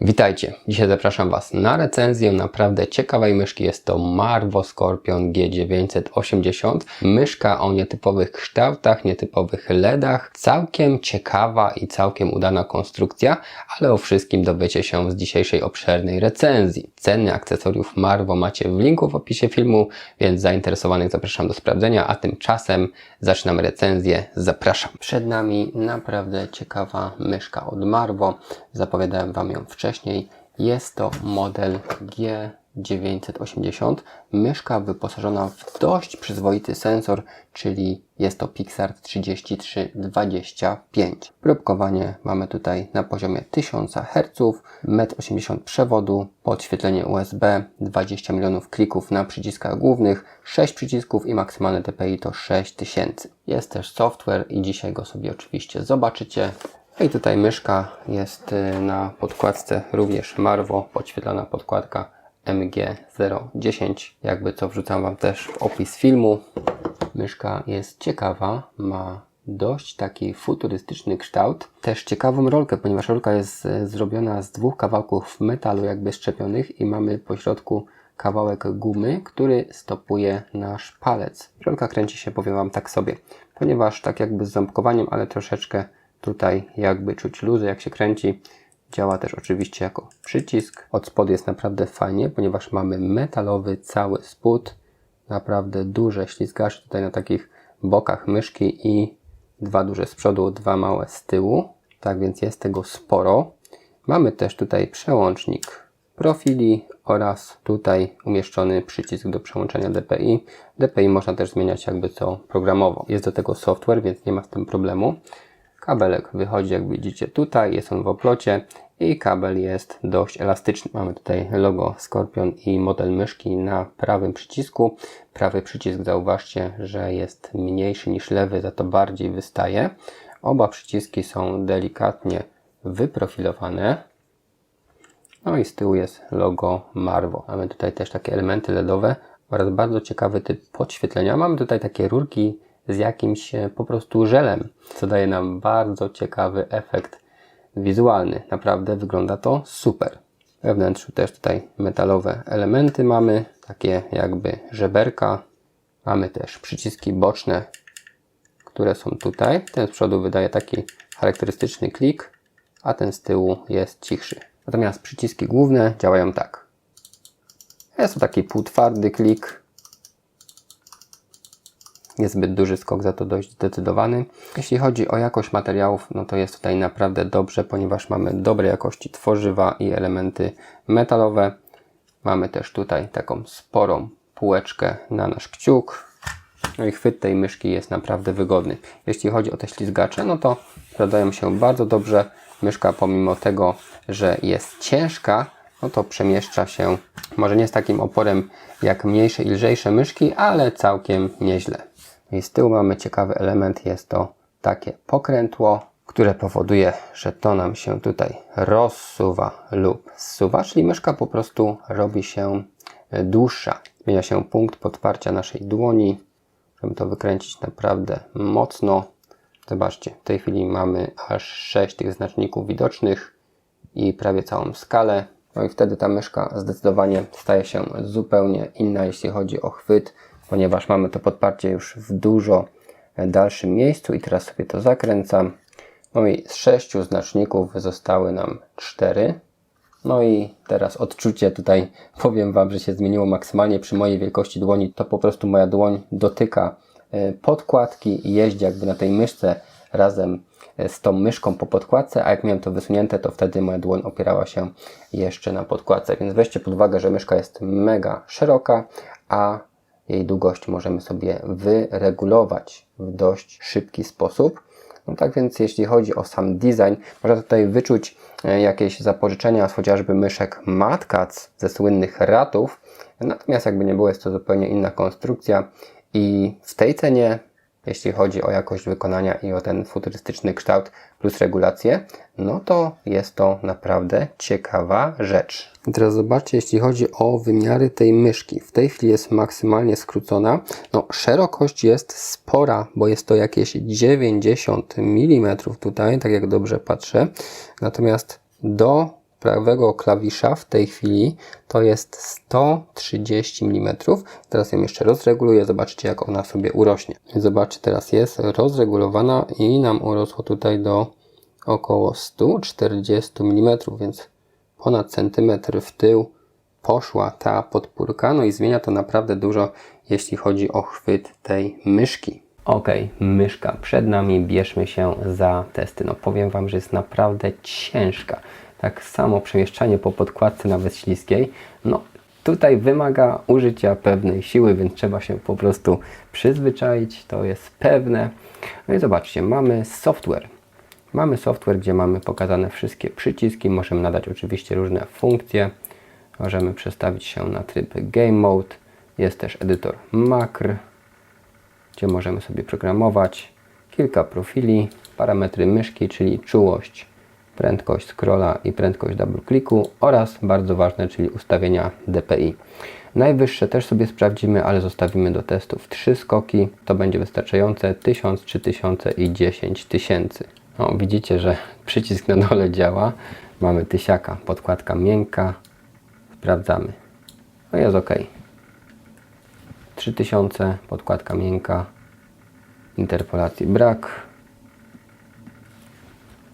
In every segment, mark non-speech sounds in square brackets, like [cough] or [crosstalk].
Witajcie. Dzisiaj zapraszam Was na recenzję naprawdę ciekawej myszki. Jest to Marvo Scorpion G980. Myszka o nietypowych kształtach, nietypowych LEDach. Całkiem ciekawa i całkiem udana konstrukcja, ale o wszystkim dowiecie się z dzisiejszej obszernej recenzji. Ceny akcesoriów Marvo macie w linku w opisie filmu, więc zainteresowanych zapraszam do sprawdzenia, a tymczasem zaczynamy recenzję. Zapraszam. Przed nami naprawdę ciekawa myszka od Marvo. Zapowiadałem Wam ją wcześniej. Jest to model G980. Myszka wyposażona w dość przyzwoity sensor, czyli jest to Pixart 3325. Próbkowanie mamy tutaj na poziomie 1000 Hz, 1,80 m przewodu, podświetlenie USB, 20 milionów klików na przyciskach głównych, 6 przycisków i maksymalne DPI to 6000. Jest też software i dzisiaj go sobie oczywiście zobaczycie. No I tutaj myszka jest y, na podkładce również Marvo, podświetlana podkładka MG010. Jakby co wrzucam Wam też w opis filmu. Myszka jest ciekawa, ma dość taki futurystyczny kształt. Też ciekawą rolkę, ponieważ rolka jest y, zrobiona z dwóch kawałków metalu jakby szczepionych i mamy po środku kawałek gumy, który stopuje nasz palec. Rolka kręci się, powiem Wam tak sobie, ponieważ tak jakby z ząbkowaniem, ale troszeczkę Tutaj jakby czuć luzy, jak się kręci. Działa też oczywiście jako przycisk. Od spodu jest naprawdę fajnie, ponieważ mamy metalowy cały spód. Naprawdę duże ślizgacze tutaj na takich bokach myszki i dwa duże z przodu, dwa małe z tyłu. Tak więc jest tego sporo. Mamy też tutaj przełącznik profili oraz tutaj umieszczony przycisk do przełączenia DPI. DPI można też zmieniać jakby co programowo. Jest do tego software, więc nie ma z tym problemu. Kabelek wychodzi, jak widzicie tutaj, jest on w oplocie i kabel jest dość elastyczny. Mamy tutaj logo Scorpion i model myszki na prawym przycisku. Prawy przycisk zauważcie, że jest mniejszy niż lewy, za to bardziej wystaje. Oba przyciski są delikatnie wyprofilowane. No i z tyłu jest logo Marvo. Mamy tutaj też takie elementy LEDowe oraz bardzo ciekawy typ podświetlenia. Mamy tutaj takie rurki z jakimś e, po prostu żelem, co daje nam bardzo ciekawy efekt wizualny. Naprawdę wygląda to super. We wnętrzu też tutaj metalowe elementy mamy, takie jakby żeberka. Mamy też przyciski boczne, które są tutaj. Ten z przodu wydaje taki charakterystyczny klik, a ten z tyłu jest cichszy. Natomiast przyciski główne działają tak. Jest to taki półtwardy klik, niezbyt duży skok, za to dość zdecydowany. Jeśli chodzi o jakość materiałów, no to jest tutaj naprawdę dobrze, ponieważ mamy dobrej jakości tworzywa i elementy metalowe. Mamy też tutaj taką sporą półeczkę na nasz kciuk. No i chwyt tej myszki jest naprawdę wygodny. Jeśli chodzi o te ślizgacze, no to sprawdzają się bardzo dobrze. Myszka pomimo tego, że jest ciężka, no to przemieszcza się może nie z takim oporem jak mniejsze i lżejsze myszki, ale całkiem nieźle. I z tyłu mamy ciekawy element, jest to takie pokrętło, które powoduje, że to nam się tutaj rozsuwa lub zsuwa, czyli myszka po prostu robi się dłuższa. Zmienia się punkt podparcia naszej dłoni, żeby to wykręcić naprawdę mocno. Zobaczcie, w tej chwili mamy aż 6 tych znaczników widocznych i prawie całą skalę. No i wtedy ta myszka zdecydowanie staje się zupełnie inna, jeśli chodzi o chwyt, ponieważ mamy to podparcie już w dużo dalszym miejscu i teraz sobie to zakręcam. No i z sześciu znaczników zostały nam cztery. No i teraz odczucie tutaj [laughs] powiem Wam, że się zmieniło maksymalnie przy mojej wielkości dłoni. To po prostu moja dłoń dotyka e, podkładki i jeździ jakby na tej myszce razem e, z tą myszką po podkładce, a jak miałem to wysunięte, to wtedy moja dłoń opierała się jeszcze na podkładce. Więc weźcie pod uwagę, że myszka jest mega szeroka, a jej długość możemy sobie wyregulować w dość szybki sposób. No tak więc jeśli chodzi o sam design, można tutaj wyczuć e, jakieś zapożyczenia z chociażby myszek Matkac ze słynnych ratów. Natomiast jakby nie było, jest to zupełnie inna konstrukcja i w tej cenie jeśli chodzi o jakość wykonania i o ten futurystyczny kształt plus regulację, no to jest to naprawdę ciekawa rzecz. Teraz zobaczcie, jeśli chodzi o wymiary tej myszki. W tej chwili jest maksymalnie skrócona. No, szerokość jest spora, bo jest to jakieś 90 mm tutaj, tak jak dobrze patrzę. Natomiast do prawego klawisza w tej chwili to jest 130 mm. Teraz ją jeszcze rozreguluję, zobaczcie jak ona sobie urośnie. Zobaczcie, teraz jest rozregulowana i nam urosło tutaj do około 140 mm, więc ponad centymetr w tył poszła ta podpórka, no i zmienia to naprawdę dużo, jeśli chodzi o chwyt tej myszki. Ok, myszka przed nami, bierzmy się za testy. No powiem Wam, że jest naprawdę ciężka. Tak samo przemieszczanie po podkładce, nawet śliskiej, no tutaj wymaga użycia pewnej siły, więc trzeba się po prostu przyzwyczaić, to jest pewne. No i zobaczcie, mamy software. Mamy software, gdzie mamy pokazane wszystkie przyciski, możemy nadać oczywiście różne funkcje. Możemy przestawić się na tryb Game Mode. Jest też edytor makr, gdzie możemy sobie programować kilka profili, parametry myszki, czyli czułość, prędkość scrolla i prędkość double clicku oraz bardzo ważne, czyli ustawienia DPI. Najwyższe też sobie sprawdzimy, ale zostawimy do testów trzy skoki. To będzie wystarczające 1000, 3000 i 10 tysięcy. No, widzicie, że [laughs] przycisk na dole działa. Mamy tysiaka, podkładka miękka. Sprawdzamy. No jest ok. 3000, podkładka miękka. Interpolacji brak.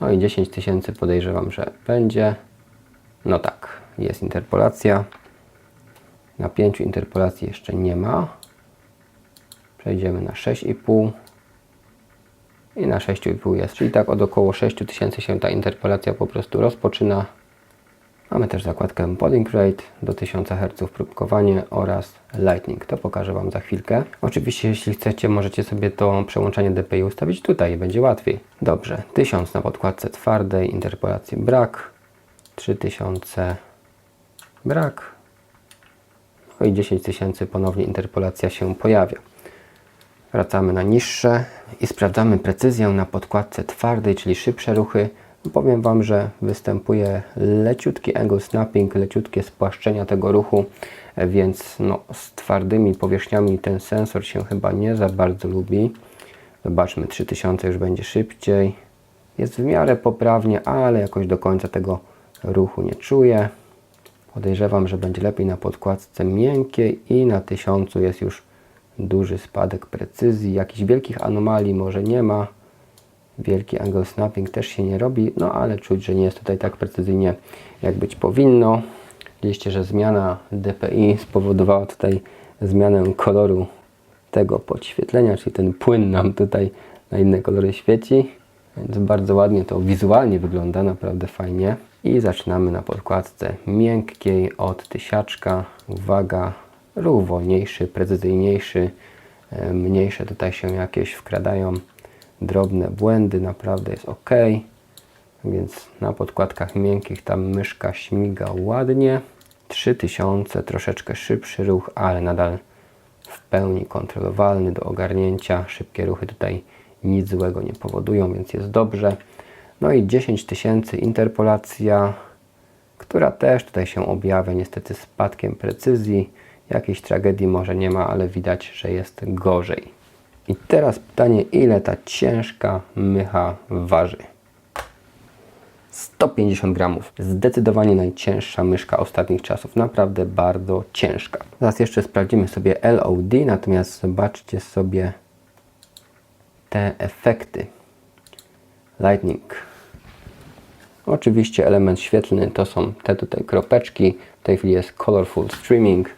No i 10 tysięcy podejrzewam, że będzie. No tak, jest interpolacja. Na 5 interpolacji jeszcze nie ma. Przejdziemy na 6,5 i na 6,5 jest. Czyli tak od około 6000 się ta interpolacja po prostu rozpoczyna. Mamy też zakładkę Podding Rate do 1000 Hz próbkowanie oraz Lightning. To pokażę Wam za chwilkę. Oczywiście jeśli chcecie możecie sobie to przełączanie DPI ustawić tutaj, będzie łatwiej. Dobrze, 1000 na podkładce twardej, interpolacji brak, 3000 brak, no i 10 tysięcy ponownie interpolacja się pojawia. Wracamy na niższe i sprawdzamy precyzję na podkładce twardej, czyli szybsze ruchy. Powiem Wam, że występuje leciutki angle snapping, leciutkie spłaszczenia tego ruchu, więc no, z twardymi powierzchniami ten sensor się chyba nie za bardzo lubi. Zobaczmy, 3000 już będzie szybciej. Jest w miarę poprawnie, ale jakoś do końca tego ruchu nie czuję. Podejrzewam, że będzie lepiej na podkładce miękkiej i na 1000 jest już duży spadek precyzji. Jakichś wielkich anomalii może nie ma. Wielki angle snapping też się nie robi, no ale czuć, że nie jest tutaj tak precyzyjnie jak być powinno. Widzieliście, że zmiana DPI spowodowała tutaj zmianę koloru tego podświetlenia, czyli ten płyn nam tutaj na inne kolory świeci. Więc bardzo ładnie to wizualnie wygląda, naprawdę fajnie. I zaczynamy na podkładce miękkiej od tysiaczka. Uwaga, ruch wolniejszy, precyzyjniejszy, e, mniejsze tutaj się jakieś wkradają drobne błędy, naprawdę jest ok. Więc na podkładkach miękkich ta myszka śmiga ładnie. 3000, troszeczkę szybszy ruch, ale nadal w pełni kontrolowalny do ogarnięcia. Szybkie ruchy tutaj nic złego nie powodują, więc jest dobrze. No i 10 tysięcy interpolacja, która też tutaj się objawia niestety spadkiem precyzji. Jakiejś tragedii może nie ma, ale widać, że jest gorzej. I teraz pytanie, ile ta ciężka mycha waży? 150 gramów. Zdecydowanie najcięższa myszka ostatnich czasów. Naprawdę bardzo ciężka. Teraz jeszcze sprawdzimy sobie LOD, natomiast zobaczcie sobie te efekty. Lightning. Oczywiście element świetlny to są te tutaj kropeczki. W tej chwili jest Colorful Streaming.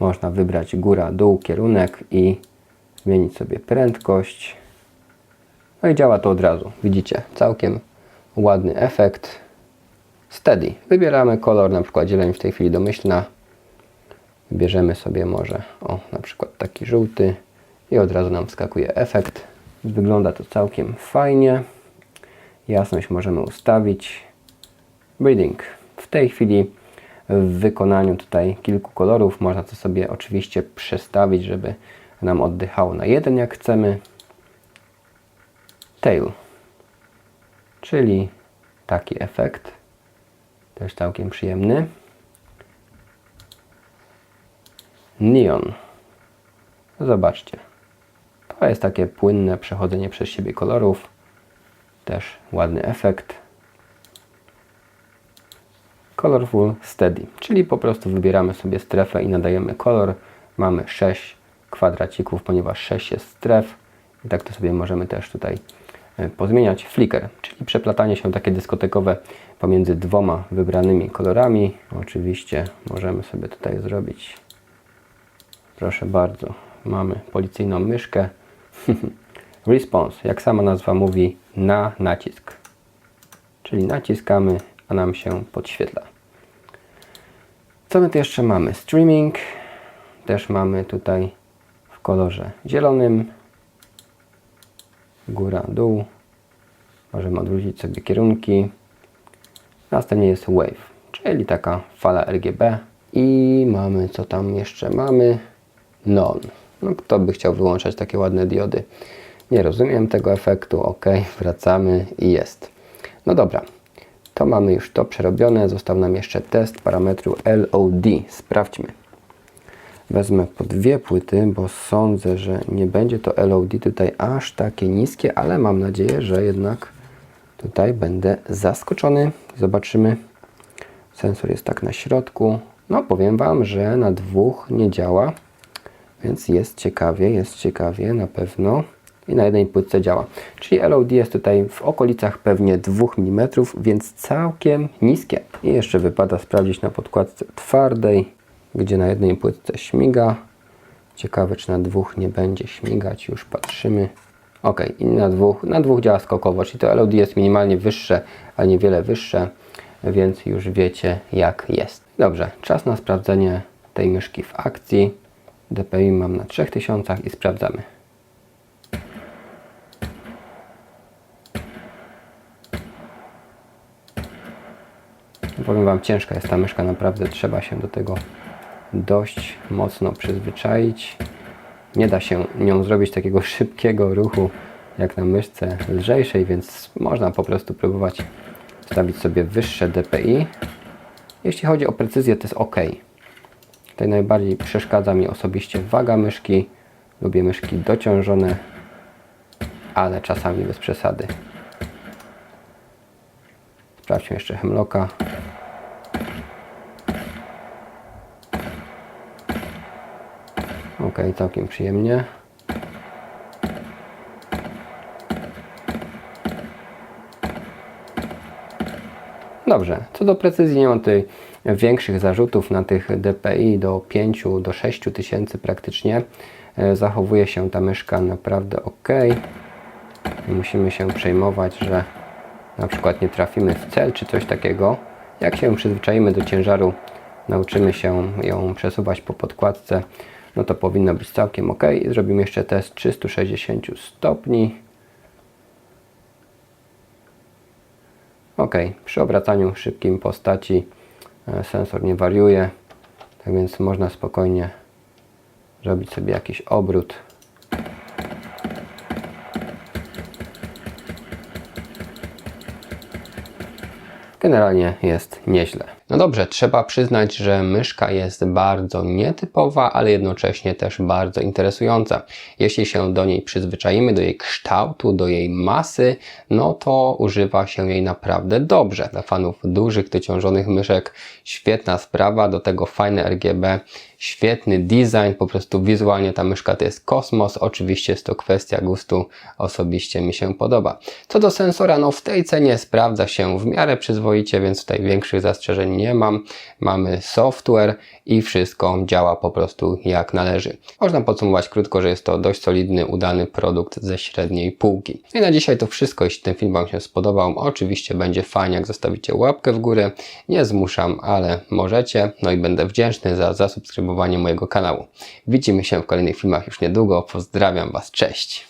Można wybrać góra, dół, kierunek i zmienić sobie prędkość. No i działa to od razu. Widzicie, całkiem ładny efekt. Steady. Wybieramy kolor, na przykład zieleń w tej chwili domyślna. Bierzemy sobie może, o, na przykład taki żółty i od razu nam wskakuje efekt. Wygląda to całkiem fajnie. Jasność możemy ustawić. Breeding. W tej chwili w wykonaniu tutaj kilku kolorów można to sobie oczywiście przestawić, żeby nam oddychało na jeden jak chcemy. Tail. Czyli taki efekt. Też całkiem przyjemny. Neon. Zobaczcie. To jest takie płynne przechodzenie przez siebie kolorów. Też ładny efekt. Colorful Steady, czyli po prostu wybieramy sobie strefę i nadajemy kolor. Mamy 6 kwadracików, ponieważ 6 jest stref i tak to sobie możemy też tutaj e, pozmieniać. Flicker, czyli przeplatanie się takie dyskotekowe pomiędzy dwoma wybranymi kolorami. Oczywiście możemy sobie tutaj zrobić, proszę bardzo, mamy policyjną myszkę. [laughs] Response, jak sama nazwa mówi, na nacisk. Czyli naciskamy, a nam się podświetla. Co my tu jeszcze mamy? Streaming. Też mamy tutaj w kolorze zielonym. Góra, dół. Możemy odwrócić sobie kierunki. Następnie jest wave, czyli taka fala RGB. I mamy, co tam jeszcze mamy? Non. No kto by chciał wyłączać takie ładne diody? Nie rozumiem tego efektu. Ok, wracamy i jest. No dobra, to mamy już to przerobione. Został nam jeszcze test parametru LOD. Sprawdźmy. Wezmę po dwie płyty, bo sądzę, że nie będzie to LOD tutaj aż takie niskie, ale mam nadzieję, że jednak tutaj będę zaskoczony. Zobaczymy. Sensor jest tak na środku. No powiem Wam, że na dwóch nie działa, więc jest ciekawie, jest ciekawie na pewno i na jednej płytce działa. Czyli LOD jest tutaj w okolicach pewnie 2 mm, więc całkiem niskie. I jeszcze wypada sprawdzić na podkładce twardej, gdzie na jednej płytce śmiga. Ciekawe, czy na dwóch nie będzie śmigać. Już patrzymy. Ok, i na dwóch, na dwóch działa skokowo, czyli to LOD jest minimalnie wyższe, a niewiele wyższe, więc już wiecie jak jest. Dobrze, czas na sprawdzenie tej myszki w akcji. DPI mam na 3000 i sprawdzamy. Powiem Wam, ciężka jest ta myszka, naprawdę trzeba się do tego dość mocno przyzwyczaić. Nie da się nią zrobić takiego szybkiego ruchu jak na myszce lżejszej, więc można po prostu próbować stawić sobie wyższe DPI. Jeśli chodzi o precyzję, to jest ok. Tutaj najbardziej przeszkadza mi osobiście waga myszki. Lubię myszki dociążone, ale czasami bez przesady. Sprawdźmy jeszcze Hemlocka. Ok, całkiem przyjemnie. Dobrze, co do precyzji nie mam tutaj większych zarzutów na tych DPI do 5 do 6 tysięcy praktycznie. E, Zachowuje się ta myszka naprawdę ok. Nie musimy się przejmować, że na przykład nie trafimy w cel czy coś takiego. Jak się przyzwyczaimy do ciężaru, nauczymy się ją przesuwać po podkładce, no to powinno być całkiem ok. Zrobimy jeszcze test 360 stopni. Ok, przy obracaniu szybkim postaci e, sensor nie wariuje, tak więc można spokojnie zrobić sobie jakiś obrót. Generalnie jest nieźle. No dobrze, trzeba przyznać, że myszka jest bardzo nietypowa, ale jednocześnie też bardzo interesująca. Jeśli się do niej przyzwyczaimy, do jej kształtu, do jej masy, no to używa się jej naprawdę dobrze. Dla fanów dużych, dociążonych myszek świetna sprawa, do tego fajne RGB, świetny design, po prostu wizualnie ta myszka to jest kosmos. Oczywiście jest to kwestia gustu, osobiście mi się podoba. Co do sensora, no w tej cenie sprawdza się w miarę przyzwoicie, więc tutaj większych zastrzeżeń nie mam. Mamy software i wszystko działa po prostu jak należy. Można podsumować krótko, że jest to dość solidny, udany produkt ze średniej półki. I na dzisiaj to wszystko. Jeśli ten film Wam się spodobał, oczywiście będzie fajnie, jak zostawicie łapkę w górę. Nie zmuszam, ale możecie. No i będę wdzięczny za zasubskrybowanie mojego kanału. Widzimy się w kolejnych filmach już niedługo. Pozdrawiam Was, cześć!